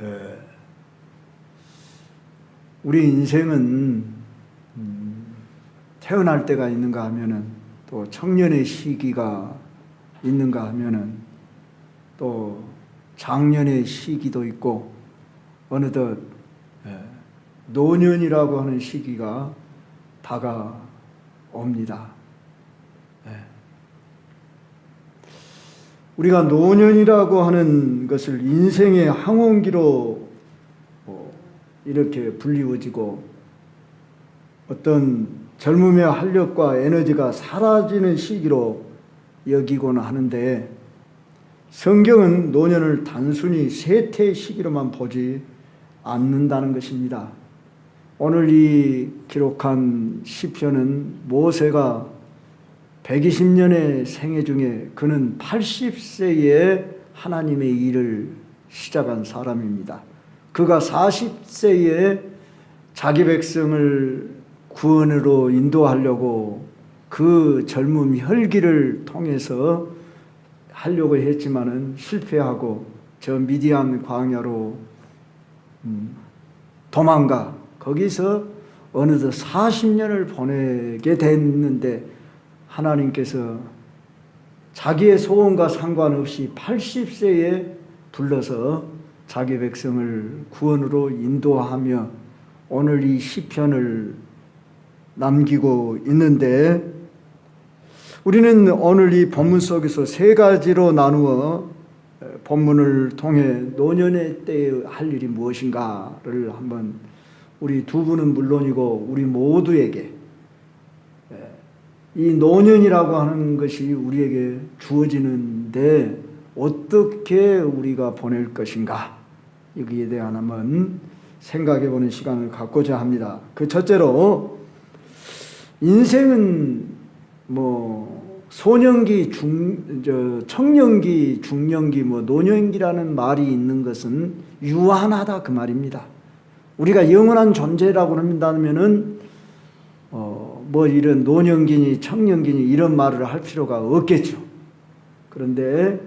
에, 우리 인생은 음, 태어날 때가 있는가 하면은 또 청년의 시기가 있는가 하면은 또 장년의 시기도 있고 어느덧 에, 노년이라고 하는 시기가 다가옵니다. 예. 우리가 노년이라고 하는 것을 인생의 항원기로 어, 이렇게 불리워지고 어떤 젊음의 활력과 에너지가 사라지는 시기로 여기곤 하는데 성경은 노년을 단순히 세태 시기로만 보지 않는다는 것입니다. 오늘 이 기록한 시편은 모세가 120년의 생애 중에 그는 80세에 하나님의 일을 시작한 사람입니다. 그가 40세에 자기 백성을 구원으로 인도하려고 그 젊음 혈기를 통해서 하려고 했지만은 실패하고 저 미디안 광야로 음, 도망가 거기서 어느덧 40년을 보내게 됐는데 하나님께서 자기의 소원과 상관없이 80세에 불러서 자기 백성을 구원으로 인도하며 오늘 이 시편을 남기고 있는데 우리는 오늘 이 본문 속에서 세 가지로 나누어 본문을 통해 노년의 때에 할 일이 무엇인가를 한번 우리 두 분은 물론이고 우리 모두에게 이 노년이라고 하는 것이 우리에게 주어지는데 어떻게 우리가 보낼 것인가 여기에 대한 한번 생각해 보는 시간을 갖고자 합니다. 그 첫째로 인생은 뭐 소년기, 중, 저 청년기, 중년기, 뭐 노년기라는 말이 있는 것은 유한하다 그 말입니다. 우리가 영원한 존재라고 한다면은 어, 뭐 이런 노년기니 청년기니 이런 말을 할 필요가 없겠죠. 그런데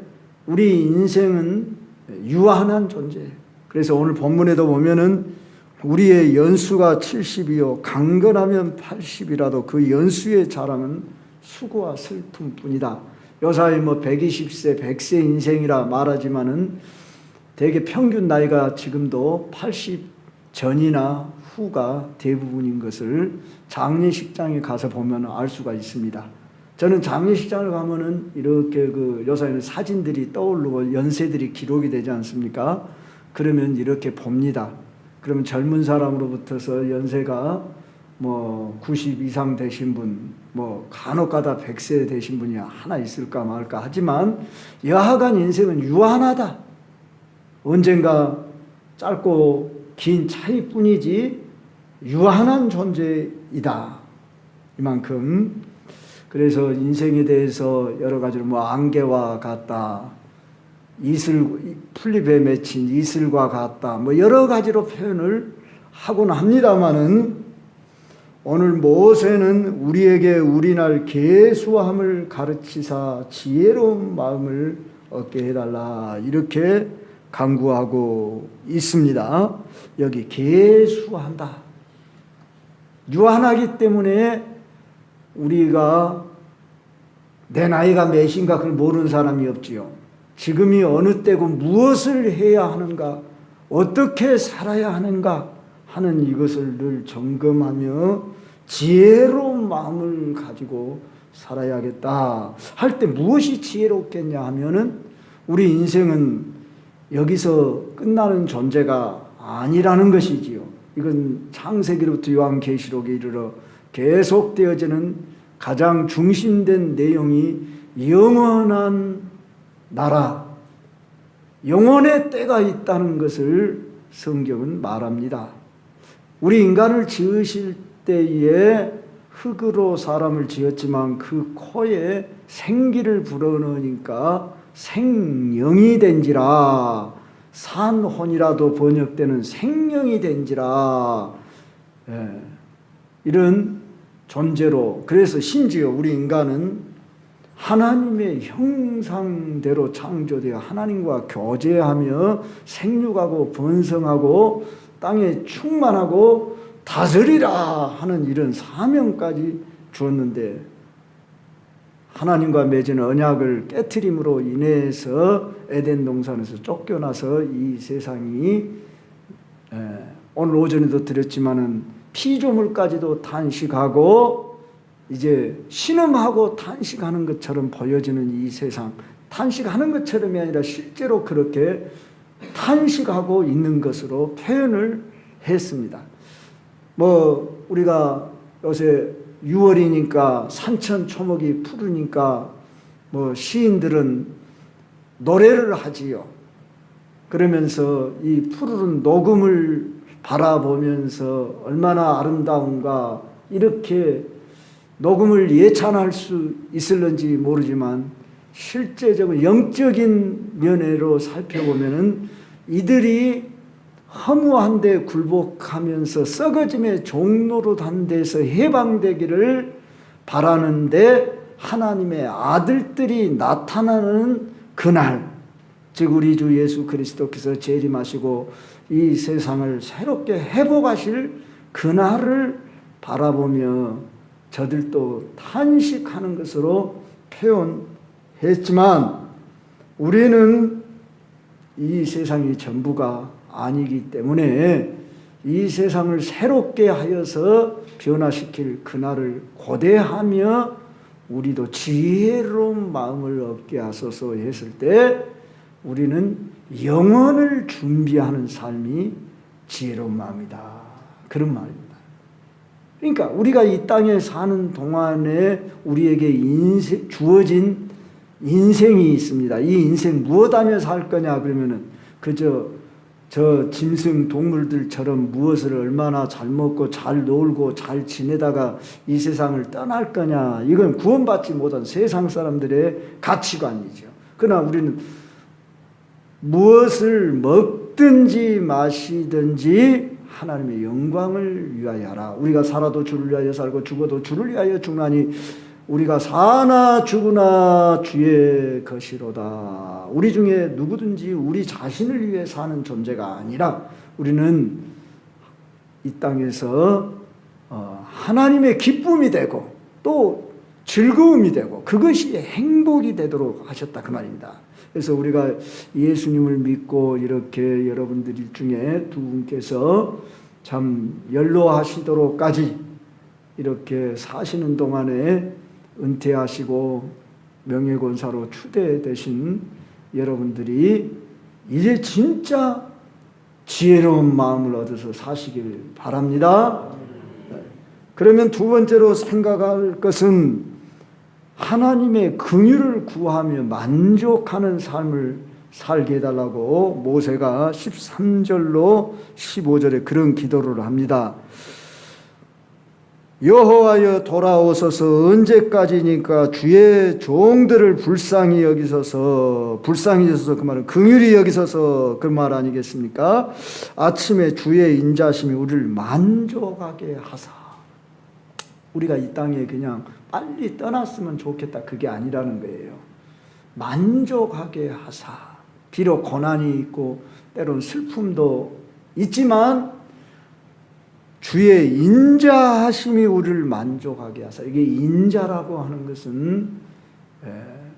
우리 인생은 유한한 존재. 그래서 오늘 본문에도 보면은 우리의 연수가 70이요 강건하면 80이라도 그 연수의 자랑은 수고와 슬픔뿐이다. 요사이 뭐 120세, 100세 인생이라 말하지만은 대개 평균 나이가 지금도 80 전이나 후가 대부분인 것을 장례식장에 가서 보면 알 수가 있습니다. 저는 장례식장을 가면은 이렇게 그 요사이는 사진들이 떠오르고 연세들이 기록이 되지 않습니까? 그러면 이렇게 봅니다. 그러면 젊은 사람으로부터서 연세가 뭐 90 이상 되신 분, 뭐 간혹가다 100세 되신 분이 하나 있을까 말까 하지만 여하간 인생은 유한하다. 언젠가 짧고 긴 차이뿐이지 유한한 존재이다. 이만큼 그래서 인생에 대해서 여러 가지로 뭐 안개와 같다. 이슬 풀잎에 맺힌 이슬과 같다. 뭐 여러 가지로 표현을 하곤 합니다마는 오늘 모세는 우리에게 우리날 계수함을 가르치사 지혜로운 마음을 얻게 해달라 이렇게 강구하고 있습니다. 여기 계수한다. 유한하기 때문에 우리가 내 나이가 몇인가 그걸 모르는 사람이 없지요. 지금이 어느 때고 무엇을 해야 하는가, 어떻게 살아야 하는가 하는 이것을 늘 점검하며 지혜로운 마음을 가지고 살아야겠다 할 때 무엇이 지혜롭겠냐 하면은 우리 인생은 여기서 끝나는 존재가 아니라는 것이지요. 이건 창세기로부터 요한계시록에 이르러 계속되어지는 가장 중심된 내용이 영원한 나라, 영원의 때가 있다는 것을 성경은 말합니다. 우리 인간을 지으실 때에 흙으로 사람을 지었지만 그 코에 생기를 불어넣으니까 생명이 된지라 산혼이라도 번역되는 생명이 된지라 예, 이런 존재로 그래서 심지어 우리 인간은 하나님의 형상대로 창조되어 하나님과 교제하며 생육하고 번성하고 땅에 충만하고 다스리라 하는 이런 사명까지 주었는데 하나님과 맺은 언약을 깨트림으로 인해서 에덴 동산에서 쫓겨나서 이 세상이 에, 오늘 오전에도 드렸지만은 피조물까지도 탄식하고 이제 신음하고 탄식하는 것처럼 보여지는 이 세상 탄식하는 것처럼이 아니라 실제로 그렇게 탄식하고 있는 것으로 표현을 했습니다. 뭐 우리가 요새 6월이니까 산천 초목이 푸르니까 뭐 시인들은 노래를 하지요. 그러면서 이 푸르른 녹음을 바라보면서 얼마나 아름다운가 이렇게 녹음을 예찬할 수 있을런지 모르지만 실제적으로 영적인 면으로 살펴보면은 이들이 허무한데 굴복하면서 썩어짐의 종로로 단 데서 해방되기를 바라는데 하나님의 아들들이 나타나는 그날 즉 우리 주 예수 그리스도께서 재림하시고 이 세상을 새롭게 회복하실 그날을 바라보며 저들도 탄식하는 것으로 표현했지만 우리는 이 세상이 전부가 아니기 때문에 이 세상을 새롭게 하여서 변화시킬 그날을 고대하며 우리도 지혜로운 마음을 얻게 하소서 했을 때 우리는 영원을 준비하는 삶이 지혜로운 마음이다. 그런 말입니다. 그러니까 우리가 이 땅에 사는 동안에 우리에게 인생, 주어진 인생이 있습니다. 이 인생 무엇하며 살 거냐 그러면은 그저 저 짐승 동물들처럼 무엇을 얼마나 잘 먹고 잘 놀고 잘 지내다가 이 세상을 떠날 거냐 이건 구원받지 못한 세상 사람들의 가치관이죠. 그러나 우리는 무엇을 먹든지 마시든지 하나님의 영광을 위하여 하라. 우리가 살아도 주를 위하여 살고 죽어도 주를 위하여 죽나니 우리가 사나 죽으나 주의 것이로다. 우리 중에 누구든지 우리 자신을 위해 사는 존재가 아니라 우리는 이 땅에서 어, 하나님의 기쁨이 되고 또 즐거움이 되고 그것이 행복이 되도록 하셨다 그 말입니다. 그래서 우리가 예수님을 믿고 이렇게 여러분들 중에 두 분께서 참 연로하시도록까지 이렇게 사시는 동안에 은퇴하시고 명예권사로 추대되신 여러분들이 이제 진짜 지혜로운 마음을 얻어서 사시길 바랍니다. 그러면 두 번째로 생각할 것은 하나님의 긍휼을 구하며 만족하는 삶을 살게 해달라고 모세가 13절로 15절에 그런 기도를 합니다. 여호와여 돌아오소서. 언제까지니까 주의 종들을 불쌍히 여기소서. 불쌍히 여기소서. 그 말은 긍휼히 여기소서. 그 말 아니겠습니까? 아침에 주의 인자심이 우리를 만족하게 하사. 우리가 이 땅에 그냥 빨리 떠났으면 좋겠다. 그게 아니라는 거예요. 만족하게 하사. 비록 고난이 있고 때론 슬픔도 있지만 주의 인자하심이 우리를 만족하게 하사 이게 인자라고 하는 것은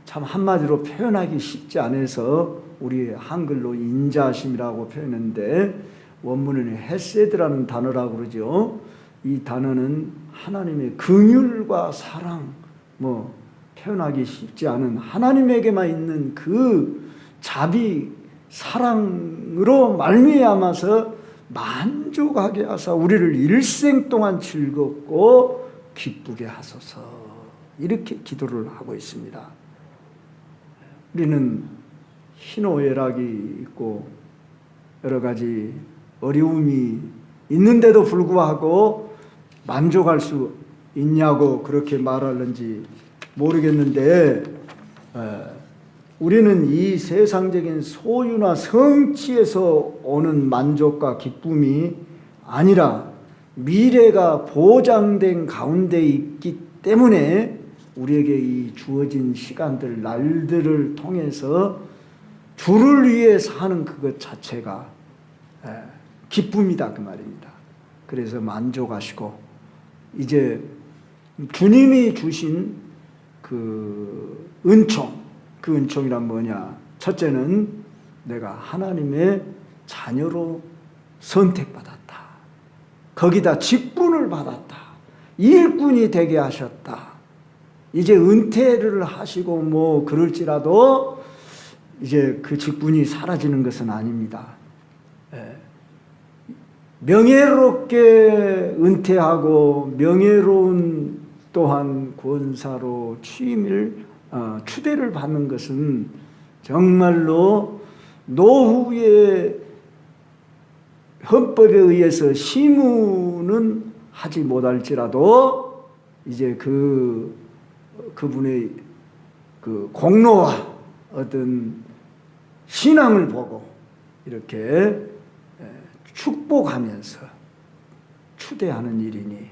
참 한마디로 표현하기 쉽지 않아서 우리 한글로 인자하심이라고 표현했는데 원문은 헤세드라는 단어라고 그러죠. 이 단어는 하나님의 긍휼과 사랑 뭐 표현하기 쉽지 않은 하나님에게만 있는 그 자비 사랑으로 말미암아서 만족하게 하사 우리를 일생 동안 즐겁고 기쁘게 하소서 이렇게 기도를 하고 있습니다. 우리는 희노애락이 있고 여러 가지 어려움이 있는데도 불구하고 만족할 수 있냐고 그렇게 말하는지 모르겠는데 우리는 이 세상적인 소유나 성취에서 오는 만족과 기쁨이 아니라 미래가 보장된 가운데 있기 때문에 우리에게 이 주어진 시간들, 날들을 통해서 주를 위해 사는 그것 자체가 예, 기쁨이다 그 말입니다. 그래서 만족하시고 이제 주님이 주신 그 은총, 그 은총이란 뭐냐? 첫째는 내가 하나님의 자녀로 선택받았다. 거기다 직분을 받았다. 일꾼이 되게 하셨다. 이제 은퇴를 하시고 뭐 그럴지라도 이제 그 직분이 사라지는 것은 아닙니다. 예. 명예롭게 은퇴하고 명예로운 또한 권사로 취임을 어, 추대를 받는 것은 정말로 노후에 헌법에 의해서 시무는 하지 못할지라도 이제 그 그분의 그 공로와 어떤 신앙을 보고 이렇게 에, 축복하면서 추대하는 일이니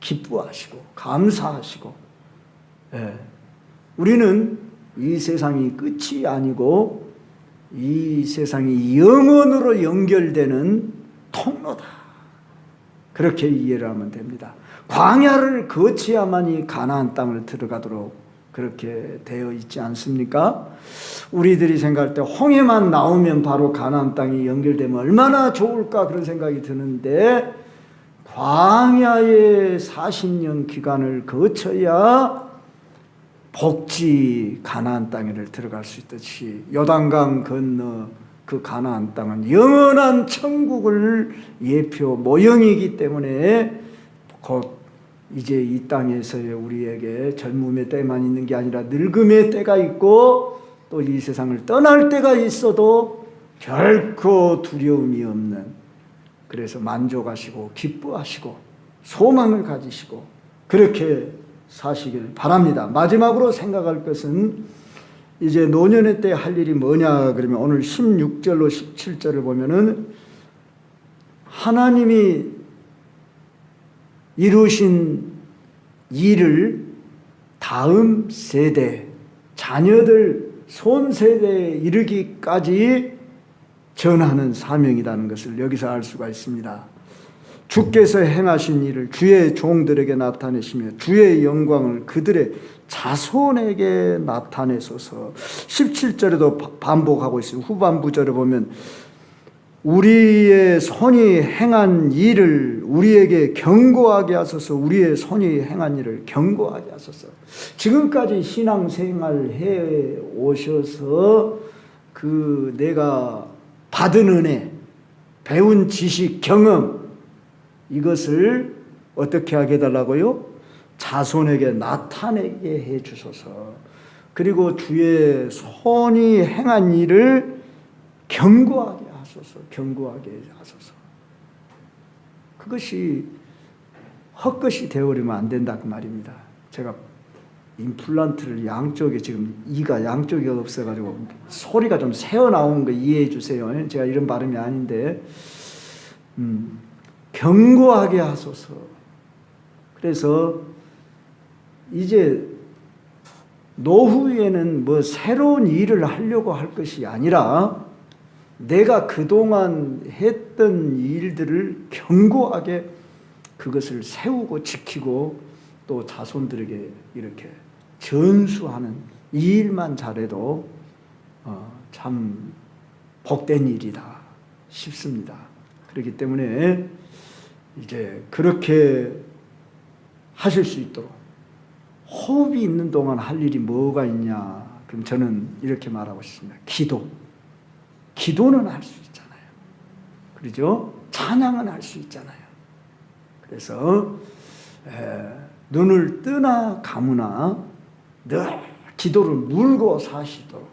기뻐하시고 감사하시고 예. 우리는 이 세상이 끝이 아니고 이 세상이 영원으로 연결되는 통로다. 그렇게 이해를 하면 됩니다. 광야를 거쳐야만이 가나안 땅을 들어가도록 그렇게 되어 있지 않습니까? 우리들이 생각할 때 홍해만 나오면 바로 가나안 땅이 연결되면 얼마나 좋을까 그런 생각이 드는데 광야의 40년 기간을 거쳐야 복지 가나안 땅에를 들어갈 수 있듯이 요단강 건너 그 가나안 땅은 영원한 천국을 예표 모형이기 때문에 곧 이제 이 땅에서의 우리에게 젊음의 때만 있는 게 아니라 늙음의 때가 있고 또 이 세상을 떠날 때가 있어도 결코 두려움이 없는 그래서 만족하시고 기뻐하시고 소망을 가지시고 그렇게 사시길 바랍니다. 마지막으로 생각할 것은 이제 노년의 때 할 일이 뭐냐 그러면 오늘 16절로 17절을 보면은 하나님이 이루신 일을 다음 세대 자녀들 손 세대에 이르기까지 전하는 사명이라는 것을 여기서 알 수가 있습니다. 주께서 행하신 일을 주의 종들에게 나타내시며 주의 영광을 그들의 자손에게 나타내소서. 17절에도 반복하고 있어요. 후반부절에 보면 우리의 손이 행한 일을 우리에게 경고하게 하소서. 우리의 손이 행한 일을 경고하게 하소서. 지금까지 신앙생활 해 오셔서 그 내가 받은 은혜, 배운 지식, 경험 이것을 어떻게 하게 해달라고요? 자손에게 나타내게 해 주소서. 그리고 주의 손이 행한 일을 경고하게 하소서. 경고하게 하소서. 그것이 헛것이 되어버리면 안 된다 그 말입니다. 제가 임플란트를 양쪽에 지금 이가 양쪽에 없어가지고 소리가 좀 새어 나오는 거 이해해 주세요. 제가 이런 발음이 아닌데 음, 경고하게 하소서. 그래서 이제 노후에는 뭐 새로운 일을 하려고 할 것이 아니라 내가 그동안 했던 일들을 경고하게 그것을 세우고 지키고 또 자손들에게 이렇게 전수하는 이 일만 잘해도 어, 참 복된 일이다 싶습니다. 그렇기 때문에 이제 그렇게 하실 수 있도록 호흡이 있는 동안 할 일이 뭐가 있냐? 그럼 저는 이렇게 말하고 싶습니다. 기도. 기도는 할 수 있잖아요. 그러죠? 찬양은 할 수 있잖아요. 그래서 에, 눈을 뜨나 감으나 늘 기도를 물고 사시도록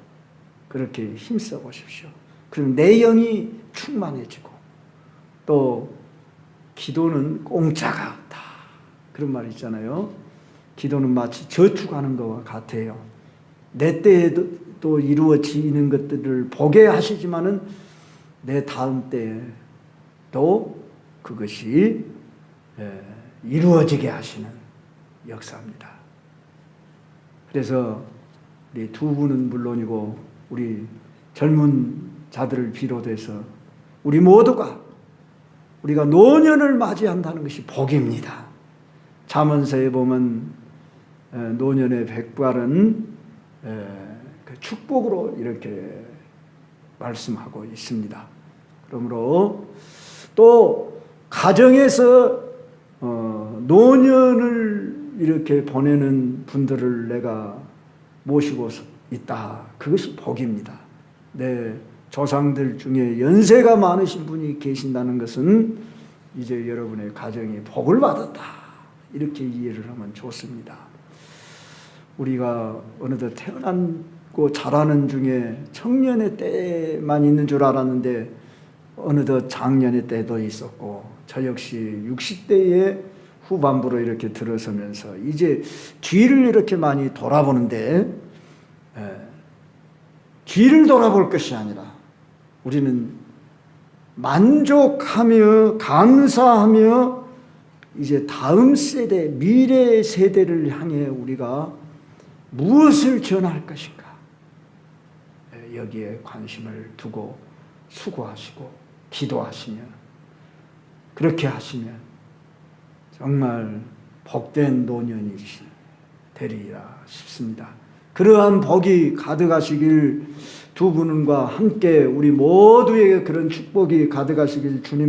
그렇게 힘써 보십시오. 그럼 내 영이 충만해지고 또 기도는 공짜가 없다. 그런 말이 있잖아요. 기도는 마치 저축하는 것과 같아요. 내 때에도 또 이루어지는 것들을 보게 하시지만은 내 다음 때도 그것이 예, 이루어지게 하시는 역사입니다. 그래서 우리 두 분은 물론이고 우리 젊은 자들을 비롯해서 우리 모두가 우리가 노년을 맞이한다는 것이 복입니다. 잠언서에 보면 에, 노년의 백발은 에, 그 축복으로 이렇게 말씀하고 있습니다. 그러므로 또 가정에서 어, 노년을 이렇게 보내는 분들을 내가 모시고 있다. 그것이 복입니다. 내 조상들 중에 연세가 많으신 분이 계신다는 것은 이제 여러분의 가정이 복을 받았다. 이렇게 이해를 하면 좋습니다. 우리가 어느덧 태어나고 자라는 중에 청년의 때만 있는 줄 알았는데 어느덧 장년의 때도 있었고 저 역시 60대의 후반부로 이렇게 들어서면서 이제 뒤를 이렇게 많이 돌아보는데 예, 뒤를 돌아볼 것이 아니라 우리는 만족하며 감사하며 이제 다음 세대 미래 세대를 향해 우리가 무엇을 전할 것인가 예, 여기에 관심을 두고 수고하시고 기도하시면 그렇게 하시면 정말 복된 노년이시 되리라 싶습니다. 그러한 복이 가득하시길 두 분과 함께 우리 모두에게 그런 축복이 가득하시길 주님